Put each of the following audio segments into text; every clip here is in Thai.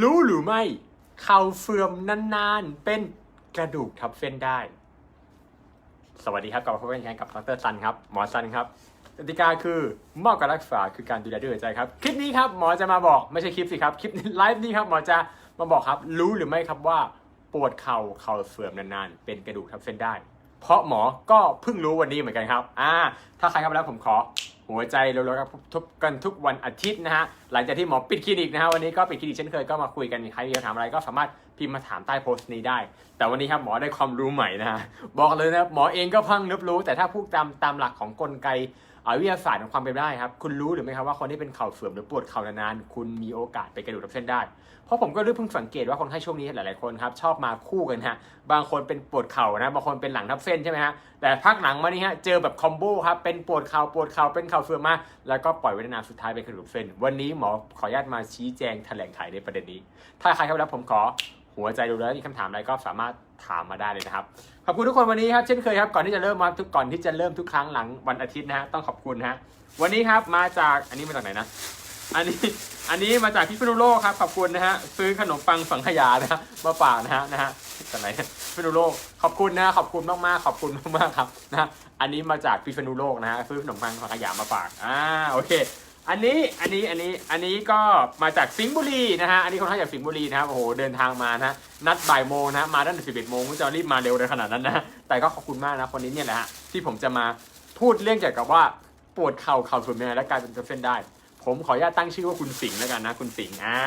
รู้หรือไม่ เข่าเฟื่อมนานๆ เป็นกระดูกทับเส้นได้ สวัสดีครับกลับมาพบกันอีกครั้งกับดรซันครับ หมอซันครับกติกาคือมอบการรักษาคือการดูแลด้วยใจครับ คลิปนี้ครับหมอจะมาบอกไม่ใช่คลิปสิครับ คลิปไลฟ์นี้ครับหมอจะมาบอกครับ รู้หรือไม่ครับว่าปวดเข่าเข่าเสื่อมนานๆ เป็นกระดูกทับเส้นได้ เพราะหมอก็เพิ่งรู้วันนี้เหมือนกันครับ อ่า ถ้าใครเข้ามาแล้วผมขอ หัวใจเร็วๆครับทุบกันทุกวันอาทิตย์นะฮะหลังจากที่หมอปิดคลินิกนะฮะวันนี้ก็ปิดคลินิกเช่นเคยก็มาคุยกันใครมีคำถามอะไรก็สามารถพิมพ์มาถามใต้โพสต์นี้ได้ แต่วันนี้ครับหมอได้ความรู้ใหม่นะฮะบอกเลยนะหมอเองก็พิ่งนึบรู้ แต่ถ้าพูดตามตามหลักของกลไกวิทยาศาสตร์ของความเป็นไปได้ครับคุณรู้หรือไม่ครับว่าคนที่เป็นเข่าเสื่อมหรือปวดเข่านานๆคุณมีโอกาสเป็นกระดูกทับเส้นได้ เพราะผมก็เริ่มเพิ่งสังเกตว่าคนไข้ช่วงนี้หลายๆคนครับชอบมาคู่กันฮะบางคนเป็นปวดเข่านะบางคนเป็นหลังทับเส้นใช่ไหมฮะแต่พักหลังมานี่ฮะเจอแบบคอมโบครับเป็นปวดเข่าปวดเข่าเป็นเข่าเสื่อมมาแล้วก็ปล่อยไว้นานสุดท้ายเป็นกระดูกเส้น วันนี้หมอขออนุญาตมาชี้แจงแถลงไขในประเด็นนี้ ถ้าใครเข้ามาแล้วผมขอหัวใจดูแล้วมีคำถามอะไรก็สามารถถามมาได้เลยนะครับ ขอบคุณทุกคนวันนี้ครับเช่นเคยครับก่อนที่จะเริ่มมาทุกก่อนที่จะเริ่มทุกครั้งหลังวันอาทิตย์นะฮะต้องขอบคุณนะฮะวันนี้ครับมาจากอันนี้มาจากไหนนะ อันนี้อันนี้มาจากพิษณุโลกครับขอบคุณนะฮะซื้อขนมปังสังขยานะฮะมาฝากนะฮะนะฮะจากไหนเนี่ยพิษณุโลกขอบคุณนะขอบคุณมากๆขอบคุณมากๆครับนะอันนี้มาจากพิษณุโลกนะฮะซื้อขนมปังสังขยามาฝากอ่าโอเค อันนี้อันนี้อันนี้อันนี้ก็มาจากสิงห์บุรีนะฮะอันนี้คนไทยจากสิงห์บุรีนะครับโอ้โหเดินทางมานะนัดบ่ายโมงนะมาตั้งแต่สิบเอ็ดโมงคุณจะรีบมาเร็วเลยขนาดนั้นนะแต่ก็ขอบคุณมากนะคนนี้เนี่ยแหละฮะที่ผมจะมาพูดเรื่องเกี่ยวกับว่าปวดเข่าเข่าส่วนยังไงและกลายเป็นเส้นได้ ผมขออนุญาตตั้งชื่อว่าคุณสิงห์แล้วกันนะ คุณสิงห์อ่า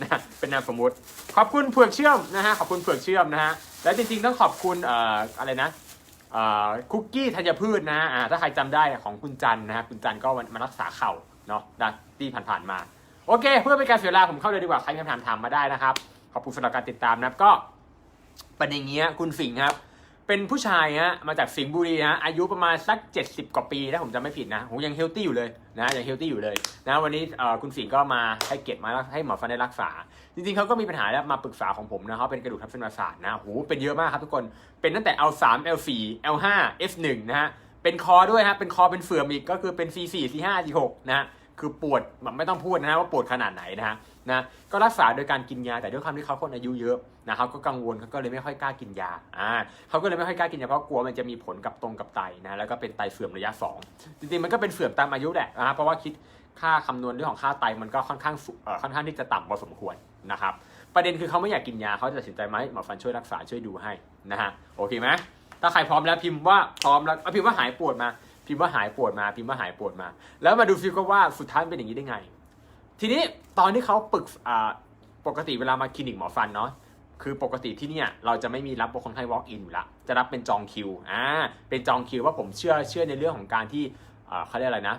นะเป็นนามสมมุติ ขอบคุณเผือกเชื่อมนะฮะขอบคุณเผือกเชื่อมนะฮะและจริงๆต้องขอบคุณเอ่ออะไรนะเอ่อคุกกี้ธัญพืชนะฮะอ่าถ้าใครจำได้ของคุณจันนะฮะคุณจันก็มารักษาเข่าเนาะดัที่ผ่านๆมาโอเค เพื่อเป็นการเสียเวลาผมเข้าเลยดีกว่าใครมีคำถามถามมาได้นะครับขอบคุณสำหรับการติดตามนะครับก็ประเด็นเงี้ยคุณสิงห์ครับ เป็นผู้ชายฮะมาจากสิงห์บุรีนะอายุประมาณสัก 70 กว่าปีถ้าผมจำไม่ผิดนะผมยังเฮลตี้อยู่เลยนะยังเฮลตี้อยู่เลยนะวันนี้คุณสิงห์ก็มาให้เกียรติมาให้หมอฟันได้รักษา จริงๆเขาก็มีปัญหาแล้วมาปรึกษาของผมนะเขาเป็นกระดูกทับเส้นประสาทนะโหเป็นเยอะมากครับทุกคนเป็นตั้งแต่ L3 L4 L5 F1 นะฮะเป็นคอด้วยฮะเป็นคอเป็นเฟื่อมอีกก็คือเป็น C4 C5 C6 นะฮะ คือปวดแบบไม่ต้องพูดนะฮะว่าปวดขนาดไหนนะฮะนะก็รักษาโดยการกินยาแต่ด้วยความที่เขาคนอายุเยอะนะเขาก็กังวลเขาก็เลยไม่ค่อยกล้ากินยาอ่าเขาก็เลยไม่ค่อยกล้ากินยาเพราะกลัวมันจะมีผลกับตรงกับไตนะแล้วก็เป็นไตเสื่อมระยะสองจริงๆมันก็เป็นเสื่อมตามอายุแหละนะฮะเพราะว่าคิดค่าคำนวณเรื่องของค่าไตมันก็ค่อนข้างสูเอ่อค่อนข้างที่จะต่ำพอสมควรนะครับประเด็นคือเขาไม่อยากกินยาเขาจะตัดสินใจไหมาให้หมอฟันช่วยรักษาช่วยดูให้นะฮะโอเคไหมถ้าใครพร้อมแล้วพิมพ์ว่าพร้อมแล้วเอาพิมพ์ว่าหายปวดมา พิมพ์ว่าหายปวดมาพิมพ์ว่าหายปวดมา แล้วมาดูฟิลก็ว่าสุดท้ายเป็นอย่างนี้ได้ไง ทีนี้ตอนที่เขาปรึกปกติเวลามาคลินิกหมอฟันเนาะคือปกติที่เนี่ยเราจะไม่มีรับคนไข้ walk in อยู่ละจะรับเป็นจองคิวอ่าเป็นจองคิวว่าผมเชื่อเชื่อในเรื่องของการที่เขาเรียกอะไรนะ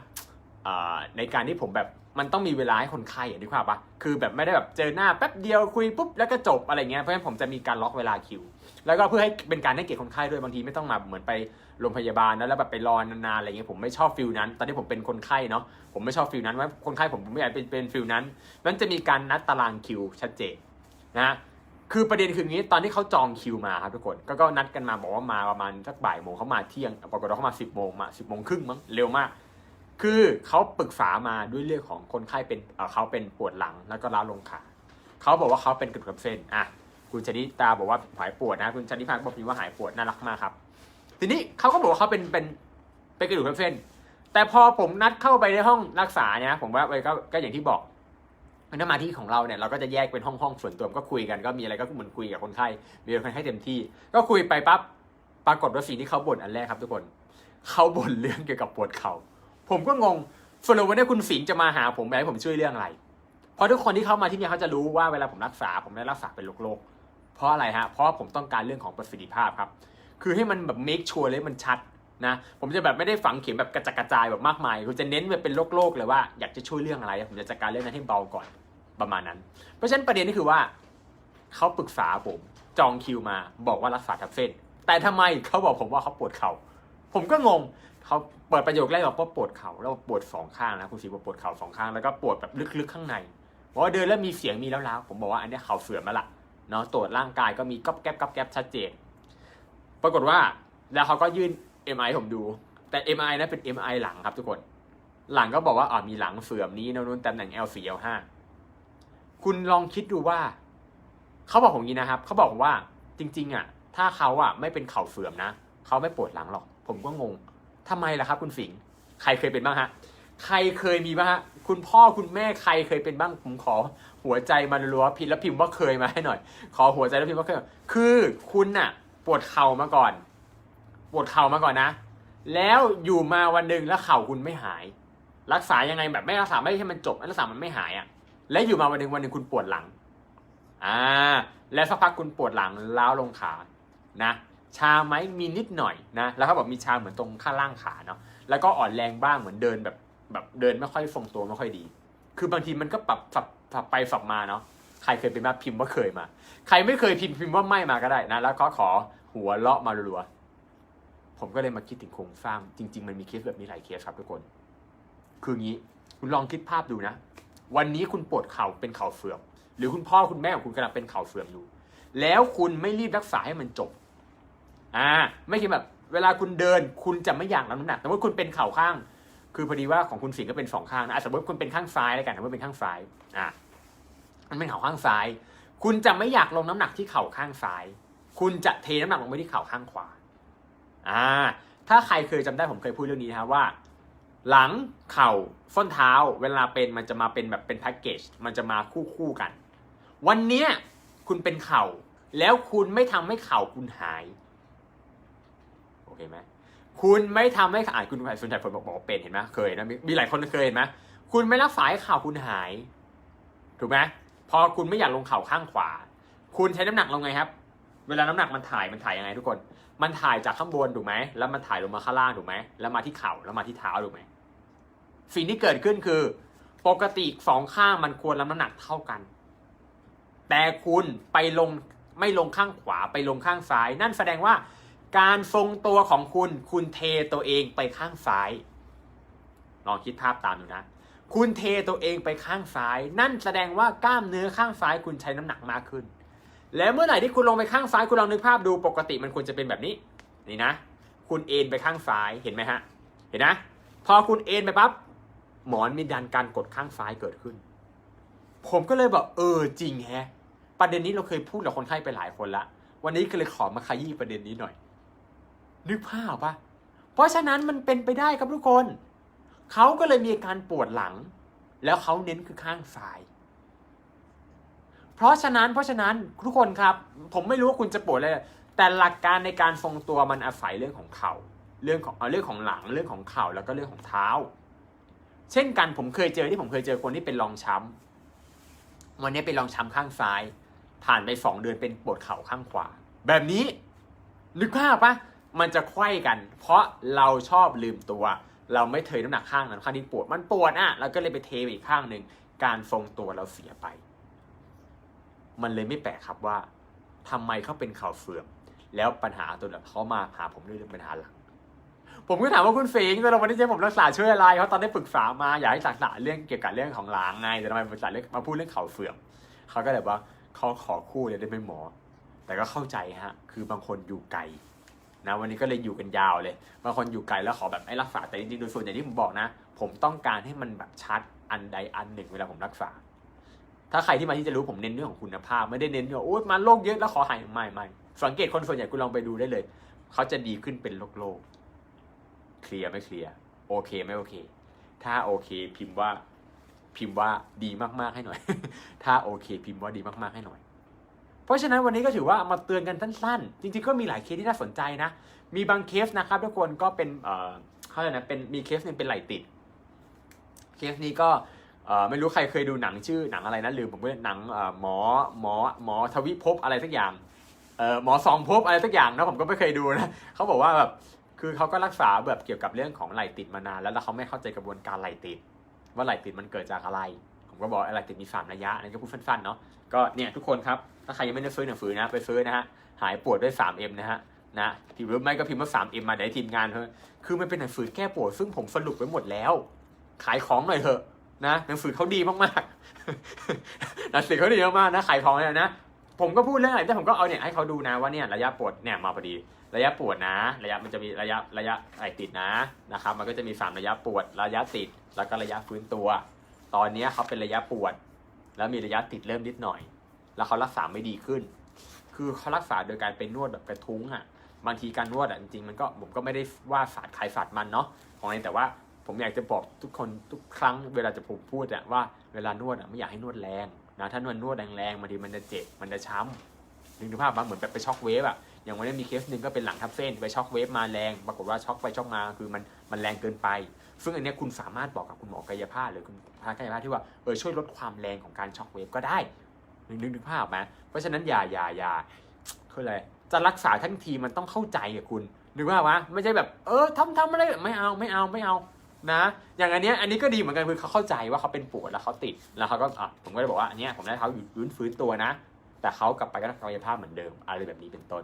ในการที่ผมแบบมันต้องมีเวลาให้คนไข้อะนึกภาพปะคือแบบไม่ได้แบบเจอหน้าแป๊บเดียวคุยปุ๊บแล้วก็จบอะไรเงี้ย เพราะฉะนั้นผมจะมีการล็อกเวลาคิว แล้วก็เพื่อให้เป็นการให้เกียรติคนไข้ด้วยบางทีไม่ต้องมาเหมือนไปโรงพยาบาลแล้วแบบไปรอนานๆอะไรเงี้ยผมไม่ชอบฟิลนั้น ตอนที่ผมเป็นคนไข้เนาะผมไม่ชอบฟิลนั้นว่าคนไข้ผมผมไม่อยากเป็นเป็นฟิลนั้น มันจะมีการนัดตารางคิวชัดเจนนะคือประเด็นคืออย่างนี้ตอนที่เขาจองคิวมาครับทุกคนก็ก็นัดกันมาบอกว่ามาประมาณสักบ่ายโมงเขามาเที่ยงปรากฏว่าเขามาสิบโมงมาสิบโมงครึ่งมั้งเร็วมาก คือเขาปรึกษามาด้วยเรื่องของคนไข้เป็นเเขาเป็นปวดหลังแล้วก็ล้าวลงขาเขาบอกว่าเขาเป็นกระดูกทับเส้นอะคุณชนิตาบอกว่าหายปวดนะคุณชนิพักบอกว่าหายปวดน่ารักมากครับ ทีนี้เขาก็บอกว่าเขาเป็นเป็นเป็นกระดูกทับเส้น แต่พอผมนัดเข้าไปในห้องรักษาเนี่ยผมว่าไปก็ก็อย่างที่บอกมันมาที่ของเราเนี่ยเราก็จะแยกเป็นห้องห้องส่วนตัวก็คุยกันก็มีอะไรก็เหมือนคุยกับคนไข้มีคนไข้เต็มที่ ก็คุยไปปั๊บปรากฏว่าสิ่งที่เขาบ่นอันแรกครับทุกคนเขาบ่นเรื่องเกี่ยวกับปวดเข่า ผมก็งงสรุปว่าเนี่ยคุณสิงห์จะมาหาผมให้ผมช่วยเรื่องอะไร เพราะทุกคนที่เข้ามาที่นี่เขาจะรู้ว่าเวลาผมรักษา ผมได้รักษาเป็นโรคๆเพราะอะไรฮะ เพราะผมต้องการเรื่องของประสิทธิภาพครับ คือให้มันแบบ make sure เลยมันชัดนะ ผมจะแบบไม่ได้ฝังเข็มแบบกระจัดกระจายแบบมากมายผมจะเน้นแบบเป็นโลกๆเลยว่าอยากจะช่วยเรื่องอะไร ผมจะจัดการเรื่องนั้นให้เบาก่อนประมาณนั้น เพราะฉะนั้นประเด็นนี่คือว่าเขาปรึกษาผมจองคิวมาบอกว่ารักษาทับเส้น แต่ทำไมเขาบอกผมว่าเขาปวดเข่าผมก็งง เขาเปิดประโยคแรกบอกว่าปวดเข่าแล้วปวดสองข้างนะคุณสีบอกปวดเข่าสองข้างแล้วก็ปวดแบบลึกๆข้างในบอกว่าเดินแล้วมีเสียงมีแล้วล้าๆผมบอกว่าอันนี้เข่าเสื่อมมาละเนาะตรวจร่างกายก็มีก๊อบแก๊บก๊อบแก๊บชัดเจน ปรากฏว่าแล้วเขาก็ยื่น MI ผมดู แต่ MI นะเป็น MI หลังครับทุกคน หลังก็บอกว่าอ๋อมีหลังเสื่อมนี้โน่นตำแหน่ง L4 L5 คุคุณลองคิดดูว่าเขาบอกผมอย่างนี้นะครับเขาบอกว่าจริง ๆ อะ ถ้าเขาอะไม่เป็นเข่าเสื่อมนะเขาไม่ปวดหลังหรอก ผมก็งง ทำไมล่ะครับ คุณฝิง ใครเคยเป็นบ้างฮะ ใครเคยมีบ้างฮะ คุณพ่อคุณแม่ใครเคยเป็นบ้าง ผมขอหัวใจมารัวพิมพ์แล้วพิมพ์ว่าเคยมาให้หน่อย ขอหัวใจแล้วพิมพ์ว่าเคย คือคุณน่ะ ปวดเข่ามาก่อน ปวดเข่ามาก่อนนะ แล้วอยู่มาวันหนึ่งแล้วเข่าคุณไม่หาย รักษายังไงแบบไม่รักษาไม่ให้มันจบรักษามันไม่หายอะ และอยู่มาวันหนึ่งวันหนึ่งคุณปวดหลัง อ่า แล้วสักพักคุณปวดหลังล้าวลงขา นะ ชาไหมมีนิดหน่อยนะแล้วเขาบอกมีชาเหมือนตรงข้างล่างขาเนาะแล้วก็อ่อนแรงบ้างเหมือนเดินแบบแบบเดินไม่ค่อยทรงตัวไม่ค่อยดี คือบางทีมันก็ปรับฝับฝับไปฝับมาเนาะใครเคยเป็นมาพิมพ์ว่าเคยมา ใครไม่เคยพิมพ์พิมพ์ว่าไม่มาก็ได้นะแล้วก็ขอหัวเลาะมารัวผมก็เลยมาคิดถึงโครงสร้างจริง ๆ มันมีเคสแบบนี้หลายเคสครับทุกคน คืองี้คุณลองคิดภาพดูนะ วันนี้คุณปวดเข่าเป็นเข่าเสื่อมหรือคุณพ่อคุณแม่ของคุณกำลังเป็นเข่าเสื่อมอยู่ แล้วคุณไม่รีบรักษาให้มันจบ อ่าไม่ใช่แบบเวลาคุณเดินคุณจะไม่อยากรับน้ำหนักแต่ว่าคุณเป็นเข่าข้าง คือพอดีว่าของคุณสิงห์ก็เป็นสองข้างนะสมมติคุณเป็นข้างซ้ายแล้วกันสมมติเป็นข้างซ้ายอ่ามันเป็นเข่าข้างซ้าย คุณจะไม่อยากลงน้ำหนักที่เข่าข้างซ้าย คุณจะเทน้ำหนักลงไปที่เข่าข้างขวาอ่าถ้าใครเคยจำได้ผมเคยพูดเรื่องนี้นะว่า หลังเข่าส้นเท้า เวลาเป็นมันจะมาเป็นแบบเป็นแพ็กเกจมันจะมาคู่คู่กัน วันเนี้ยคุณเป็นเข่าแล้วคุณไม่ทำให้เข่าคุณหาย เคไหมคุณไม่ทำให้อ่านคุณส่วนใหญ่คนบอกบอกเป็นเห็นไหมเคยนะมีหลายคนเคยเห็นไหมคุณไม่รักษาให้เข่าคุณหาย ถูกไหมพอคุณไม่อยากลงเข่าข้างขวา คุณใช้น้ำหนักลงไงครับ เวลาน้ำหนักมันถ่ายมันถ่ายยังไงทุกคน มันถ่ายจากข้างบนถูกไหมแล้วมันถ่ายลงมาข้างล่างถูกไหมแล้วมาที่เข่าแล้วมาที่เท้าถูกไหมสิ่งที่เกิดขึ้นคือ ปกติสองข้างมันควรรับน้ำหนักเท่ากัน แต่คุณไปลงไม่ลงข้างขวาไปลงข้างซ้าย นั่นแสดงว่า การทรงตัวของคุณ คุณเทตัวเองไปข้างซ้าย ลองคิดภาพตามดูนะ คุณเทตัวเองไปข้างซ้าย นั่นแสดงว่ากล้ามเนื้อข้างซ้ายคุณใช้น้ำหนักมากขึ้น แล้วเมื่อไหร่ที่คุณลงไปข้างซ้ายคุณลองนึกภาพดูปกติมันควรจะเป็นแบบนี้ นี่นะ คุณเอ็นไปข้างซ้ายเห็นไหมฮะ เห็นนะ พอคุณเอ็นไปปั๊บหมอนมีดันการกดข้างซ้ายเกิดขึ้น ผมก็เลยบอกเออจริงแฮะ ประเด็นนี้เราเคยพูดกับคนไข้ไปหลายคนละ วันนี้ก็เลยขอมาขยี้ประเด็นนี้หน่อย นึกภาพปะเพราะฉะนั้นมันเป็นไปได้ครับทุกคน เขาก็เลยมีอาการปวดหลัง แล้วเขาเน้นคือข้างซ้าย เพราะฉะนั้นเพราะฉะนั้นทุกคนครับ ผมไม่รู้ว่าคุณจะปวดอะไรแต่หลักการในการทรงตัวมันอาศัยเรื่องของเข่าเรื่องของเอาเรื่องของหลังเรื่องของเข่าแล้วก็เรื่องของเท้า เช่นกันผมเคยเจอที่ผมเคยเจอคนที่เป็นรองช้ำวันนี้เป็นรองช้ำข้างซ้าย ผ่านไปสองเดือนเป็นปวดเข่าข้างขวา แบบนี้นึกภาพปะ มันจะไขว้กัน เพราะเราชอบลืมตัว เราไม่เทน้ำหนักข้างนั้นข้างที่ปวดมันปวดอะเราก็เลยไปเทไปอีกข้างหนึ่งการทรงตัวเราเสียไป มันเลยไม่แปลกครับว่าทำไมเขาเป็นเข่าเสื่อมแล้วปัญหาตัวนั้นเขามาหาผมด้วยเรื่องปัญหาหลังผมก็ถามว่าคุณเฟงตอนวันนี้เจ๊ผมรักษาช่วยอะไรเขาตอนได้ปรึกษามาอยากให้ศึกษาเรื่องเกี่ยวกับเรื่องของหลังไงแต่ทำไมปรึกษาเรื่องมาพูดเรื่องเข่าเสื่อมเขาก็เลยว่าเขาขอคู่เลยได้ไหมหมอ แต่ก็เข้าใจฮะ คือบางคนอยู่ไกล นะวันนี้ก็เลยอยู่กันยาวเลยบางคนอยู่ไกลแล้วขอแบบให้รักษาแต่จริงๆโดยส่วนใหญ่ที่ผมบอกนะ ผมต้องการให้มันแบบชัดอันใดอันหนึ่งเวลาผมรักษา ถ้าใครที่มาที่จะรู้ผมเน้นเรื่องของคุณภาพ ไม่ได้เน้นว่าโอ๊ยมาโรคเยอะแล้วขอหายไม่ไม่สังเกตคนส่วนใหญ่คุณลองไปดูได้เลย เขาจะดีขึ้นเป็นโรคโรคเคลียร์ไม่เคลียร์โอเคไม่โอเค ถ้าโอเคพิมพ์ว่าพิมพ์ว่าดีมากๆให้หน่อย ถ้าโอเค พิมพ์ว่าดีมากๆให้หน่อย เพราะฉะนั้นวันนี้ก็ถือว่ามาเตือนกันสั้นๆ จริงๆก็มีหลายเคสที่น่าสนใจนะ มีบางเคสนะครับทุกคนก็เป็นเอ่อเขาเรียกนะเป็นมีเคสหนึงเป็นไหลติด เคสนี้ก็เอ่อไม่รู้ใครเคยดูหนังชื่อหนังอะไรนะลืมผมว่าหนังเอ่อหมอหมอหมอทวิภพอะไรสักอย่างเอ่อหมอสองภพอะไรสักอย่างนะผมก็ไม่เคยดูนะเขาบอกว่าแบบคือเขาก็รักษาแบบเกี่ยวกับเรื่องของไหลติดมานานแล้วแล้วเขาไม่เข้าใจกระบวนการไหลติด ว่าไหลติดมันเกิดจากอะไร ผมก็บอกอะไหลติดมีสามระยะอันนี้ก็พูดสั้นๆเนาะก็เนี่ยทุกคนครับถ้าใครยังไม่ได้ซื้อหนังสือนะไปซื้อนะฮะหายปวดด้วย 3M นะฮะนะพิมพ์หรือไม่ก็พิมพ์ว่า 3M มาเดี๋ยวให้ทีมงานเถอะคือมันเป็นหนังสือแก้ปวดซึ่งผมสรุปไว้หมดแล้ว ขายของหน่อยเถอะนะหนังสือเขาดีมากๆหนังสือเขาดีมากๆนะขายของเนี่ยนะผมก็พูดเรื่องอะไรแต่ผมก็เอาเนี่ยให้เขาดูนะว่าเนี่ยระยะปวดเนี่ยมาพอดี ระยะปวดนะ ระยะมันจะมีระยะระยะไอติดนะนะครับ มันก็จะมีสามระยะปวด ระยะติด แล้วก็ระยะฟื้นตัว ตอนนี้เขาเป็นระยะปวด แล้วมีระยะติดเริ่มนิดหน่อย แล้วเขารักษาไม่ดีขึ้น คือเขารักษาโดยการไปนวดแบบกระทุ้งอะบางทีการนวดอะจริงๆมันก็ผมก็ไม่ได้ว่าศาสตร์ใครศาสตร์มันเนาะของอะไรแต่ว่าผมอยากจะบอกทุกคนทุกครั้งเวลาจะผมพูดอะว่าเวลานวดอะไม่อยากให้นวดแรงนะถ้านวดนวดแรงๆบางทีมันจะเจ็บมันจะช้ำนึกถึงภาพปะเหมือนแบบไปช็อกเวฟอะ อย่างวันนี้มีเคสหนึ่งก็เป็นหลังทับเส้นไปช็อกเวฟมาแรง ปรากฏว่าช็อกไปช็อกมาคือมันมันแรงเกินไป ซึ่งอันนี้คุณสามารถบอกกับคุณหมอกายภาพหรือคุณพากายภาพที่ว่าเออช่วยลดความแรงของการช็อกเวฟก็ได้นึกนึกนึกภาพไหมเพราะฉะนั้นอย่าอย่าอย่าคืออะไรจะรักษาทั้งทีมันต้องเข้าใจอะคุณนึกภาวะไม่ใช่แบบเออทำทำอะไรไม่เอาไม่เอาไม่เอานะ อย่างอันเนี้ยอันนี้ก็ดีเหมือนกันคือเขาเข้าใจว่าเขาเป็นปวดแล้วเขาติดแล้วเขาก็อะผมก็เลยบอกว่าอันเนี้ยผมได้เขายู่ฟื้นฟื้นตัวนะ แต่เขากลับไปก็กายภาพเหมือนเดิมอะไรแบบนี้เป็นต้น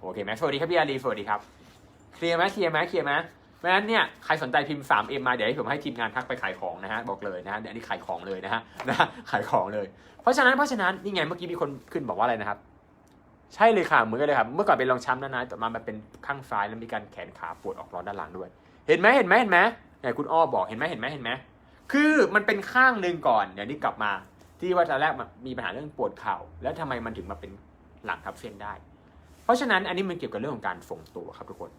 โอเคไหมสวัสดีครับพี่อารีสวัสดีครับเคลียร์ไหมเคลียร์ไหมเคลียร์ไหมเพราะฉะนั้นเนี่ยใครสนใจพิมพ์ 3M มาเดี๋ยวให้ผมให้ทีมงานทักไปขายของนะฮะบอกเลยนะฮะเดี๋ยวนี้ขายของเลยนะฮะนะขายของเลย เพราะฉะนั้นเพราะฉะนั้นนี่ไงเมื่อกี้มีคนขึ้นบอกว่าอะไรนะครับ ใช่เลยค่ะเหมือนกันเลยครับ เมื่อก่อนเป็นรองช้ำนะนะแต่มามันเป็นข้างซ้ายแล้วมีการแขนขาปวดออกร้อนด้านหลังด้วย เห็นไหมเห็นไหมเห็นไหมเนี่ยคุณอ้อบอกเห็นไหมเห็นไหมเห็นไหมคือมันเป็นข้างหนึ่งก่อนเดี๋ยวนี้กลับมา ที่ว่าตอนแรกมันมีปัญหาเรื่องปวดเข่าแล้วทำไมมันถึงมาเป็นหลังทับเส้นได้ เพราะฉะนั้นอันนี้มันเกี่ยวกับเรื่องของการทรงตัวครับทุกคน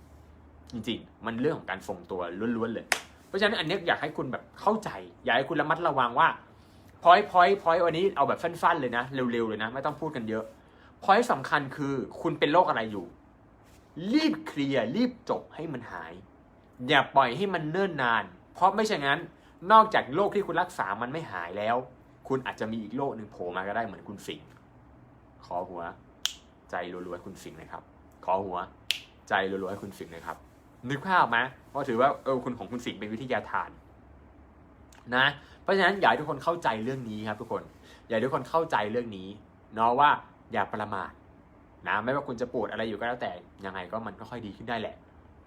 จริงๆ มันเรื่องของการทรงตัวล้วนๆเลย เพราะฉะนั้นอันนี้อยากให้คุณแบบเข้าใจ อยากให้คุณระมัดระวังว่าพอยพอยพอยวันนี้เอาแบบสั้นๆเลยนะ เร็วๆเลยนะ ไม่ต้องพูดกันเยอะพอยสำคัญคือคุณเป็นโรคอะไรอยู่ รีบเคลียร์รีบจบให้มันหาย อย่าปล่อยให้มันเนิ่นนาน เพราะไม่เช่นนั้น นอกจากโรคที่คุณรักษามันไม่หายแล้ว คุณอาจจะมีอีกโรคหนึ่งโผล่มาก็ได้เหมือนคุณสิงขอหัว ใจรัวๆให้คุณสิงห์นะครับ ขอหัวใจรัวๆให้คุณสิงห์นะครับ นึกภาพไหมเพราะถือว่าเออคุณของคุณสิงห์เป็นวิทยาทานนะเพราะฉะนั้นอยากให้ทุกคนเข้าใจเรื่องนี้ครับ ทุกคนอยากให้ทุกคนเข้าใจเรื่องนี้เนาะว่าอย่าประมาทนะไม่ว่าคุณจะปวดอะไรอยู่ก็แล้วแต่ยังไงก็มันก็ค่อยดีขึ้นได้แหละ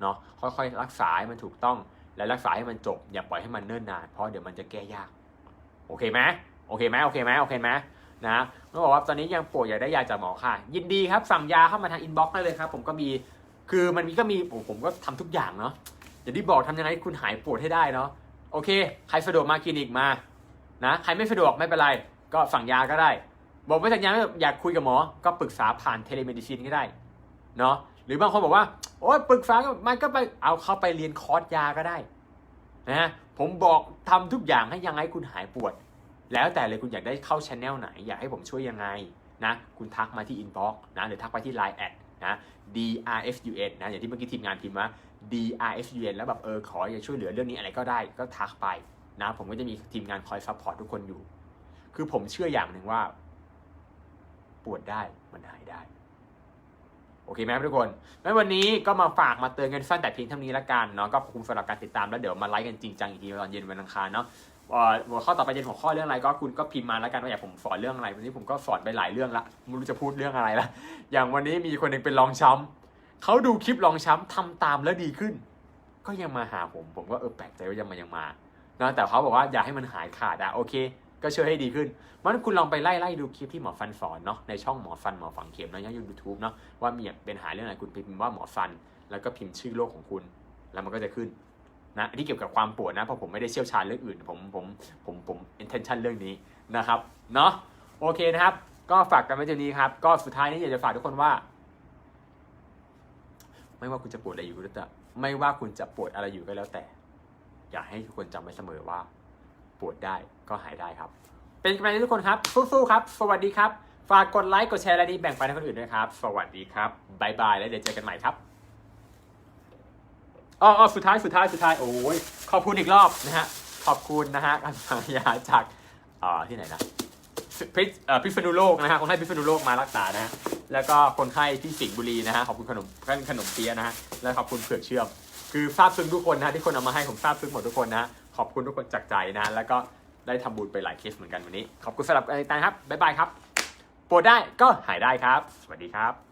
เนาะค่อยๆ รักษาให้มันถูกต้องและรักษาให้มันจบ อย่าปล่อยให้มันเนิ่นนานเพราะเดี๋ยวมันจะแก้ยาก โอเคไหมโอเคไหมโอเคไหมโอเคไหม นะเมื่อบอกว่าตอนนี้ยังปวดอยากได้ยาจากหมอค่ะ ยินดีครับสั่งยาเข้ามาทางอินบ็อกซ์ได้เลยครับ ผมก็มีคือมันมีก็มีโอ้ผมก็ทำทุกอย่างเนาะอย่างที่บอกทำยังไงคุณหายปวดให้ได้เนาะโอเค ใครสะดวกมาคลินิกมานะใครไม่สะดวกไม่เป็นไร ก็สั่งยาก็ได้ บอกไม่สั่งยาอยากคุยกับหมอ ก็ปรึกษาผ่านเทเลเมดิซินก็ได้เนาะหรือบางคนบอกว่าโอ้ยปรึกษาก็มันก็ไปเอาเข้าไปเรียนคอร์สยาก็ได้นะผมบอกทำทุกอย่างให้ยังไงคุณหายปวด แล้วแต่เลยคุณอยากได้เข้าช anel ไหน อยากให้ผมช่วยยังไงนะคุณทักมาที่ inbox นะหรือทักไปที่ line แอดนะ drfun นะอย่างที่เมื่อกี้ทีมงานพิมพ์ว่า drfun แล้วแบบเออขออย่าช่วยเหลือเรื่องนี้อะไรก็ได้ก็ทักไปนะผมก็จะมีทีมงานคอยซัพพอร์ตทุกคนอยู่ คือผมเชื่ออย่างหนึ่งว่า ปวดได้มันหายได้ โอเคไหมครับทุกคนงั้นวันนี้ก็มาฝากมาเตือนกันสั้นแต่เพียงเท่านี้ละกันเนาะก็ขอบคุณสำหรับการติดตามแล้วเดี๋ยวมาไลฟ์กันจริงจังอีกทีตอนเย็นวันอังคารเนาะ หัวข้อต่อไปเป็นหัวข้อเรื่องอะไรก็คุณก็พิมพ์มาแล้วกันว่าอยากผมสอนเรื่องอะไร วันนี้ผมก็สอนไปหลายเรื่องละไม่รู้จะพูดเรื่องอะไรละอย่างวันนี้มีคนหนึ่งเป็นรองช้ำเขาดูคลิปรองช้ำทำตามแล้วดีขึ้น ก็ยังมาหาผม ผมก็เออแปลกใจว่ายังมายังมานะแต่เขาบอกว่าอยากให้มันหายขาดอะโอเค ก็ช่วยให้ดีขึ้นเพราะฉะนั้นคุณลองไปไล่ไล่ดูคลิปที่หมอฟันสอนเนาะในช่องหมอฟันหมอฝังเข็มนะยังยูทูบเนาะว่ามีเป็นหาเรื่องอะไรคุณพิมพ์ว่าหมอฟัน แล้วก็พิมพ์ชื่อโรคของคุณ แล้วมันก็จะขึ้น นะอันนี้เกี่ยวกับความปวดนะเพราะผมไม่ได้เชี่ยวชาญเรื่องอื่น ผมผมผมผม intention เรื่องนี้นะครับเนาะโอเคนะครับ ก็ฝากกันไว้เท่นี้ครับ ก็สุดท้ายนี้อยากจะฝากทุกคนว่า ไม่ว่าคุณจะปวดอะไรอยู่ก็แล้วแต่ไม่ว่าคุณจะปวดอะไรอยู่ก็แล้วแต่ อยากให้ทุกคนจำไว้เสมอว่า ปวดได้ก็หายได้ครับ เป็นกำลังใจทุกคนครับสู้ๆครับ สวัสดีครับ ฝากกดไลค์กดแชร์และนี้แบ่งปันให้คนอื่นด้วยครับ สวัสดีครับบายบายแล้วเดี๋ยวเจอกันใหม่ครับ อ๋ออ๋อสุดท้ายสุดท้ายสุดท้ายโอ้ยขอบคุณอีกรอบนะฮะขอบคุณนะฮะการสัญญาจากอ่าที่ไหนนะพิษเอ่อพิษณุโลกนะฮะคนไข้พิษณุโลกมารักษานะฮะแล้วก็คนไข้ที่สิงห์บุรีนะฮะขอบคุณขนมขนมเปี๊ยะนะฮะแล้วขอบคุณเผือกเชื่อม คือซาบซึ้งทุกคนนะฮะที่คนเอามาให้ผมซาบซึ้งหมดทุกคนนะขอบคุณทุกคนจากใจนะแล้วก็ได้ทำบุญไปหลายเคสเหมือนกันวันนี้ ขอบคุณสำหรับการติดตามครับบ๊ายบายครับปวดได้ก็หายได้ครับ สวัสดีครับ